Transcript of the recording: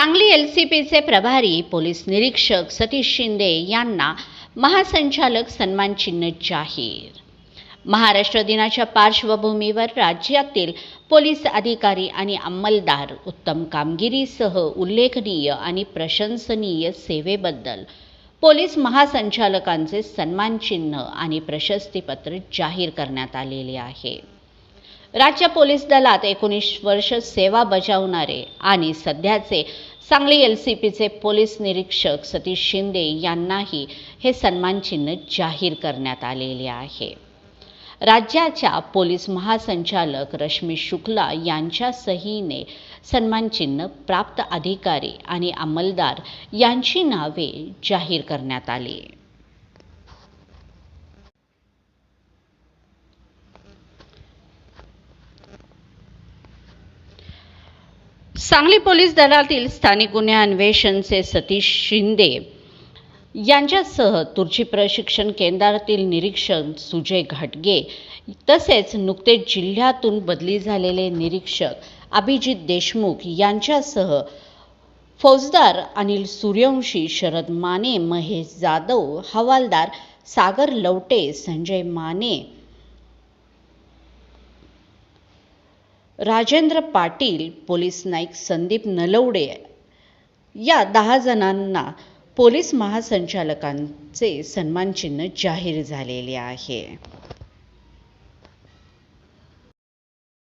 Sangli L C पीचे प्रभारी police निरीक्षक सतीश शिंदे यांना महासंचालक सन्मान चिन्ह जाहीर. महाराष्ट्र दिनाच्या पार्श्वभूमीवर राज्यातील पोलीस अधिकारी आणि अंमलदार उत्तम कामगिरीसह उल्लेखनीय आणि प्रशंसनीय सेवेबद्दल पोलीस महासंचालकांचे सन्मानचिन्ह आणि प्रशस्तीपत्र जाहीर करण्यात आलेले आहे. राज्य पोलीस दलात एकोणीस वर्ष सेवा बजावणारे आणि सध्याचे सांगली एल सी पीचे पोलीस निरीक्षक सतीश शिंदे यांनाही हे सन्मानचिन्ह जाहीर करण्यात आलेले आहे. राज्याच्या पोलीस महासंचालक रश्मी शुक्ला यांच्या सहीने सन्मानचिन्ह प्राप्त अधिकारी आणि अंमलदार यांची नावे जाहीर करण्यात आली. सांगली पोलीस दलातील स्थानिक गुन्हे अन्वेषणचे सतीश शिंदे यांच्यासह तुर्ची प्रशिक्षण केंद्रातील निरीक्षक सुजय घाटगे तसेच नुकतेच जिल्ह्यातून बदली झालेले निरीक्षक अभिजित देशमुख यांच्यासह फौजदार अनिल सूर्यवंशी शरद माने महेश जाधव हवालदार सागर लवटे संजय माने राजेंद्र पाटील पोलीस नाईक संदीप नलवडे या दहा जणांना पोलीस महासंचालकांचे सन्मानचिन्ह जाहीर झालेले आहे.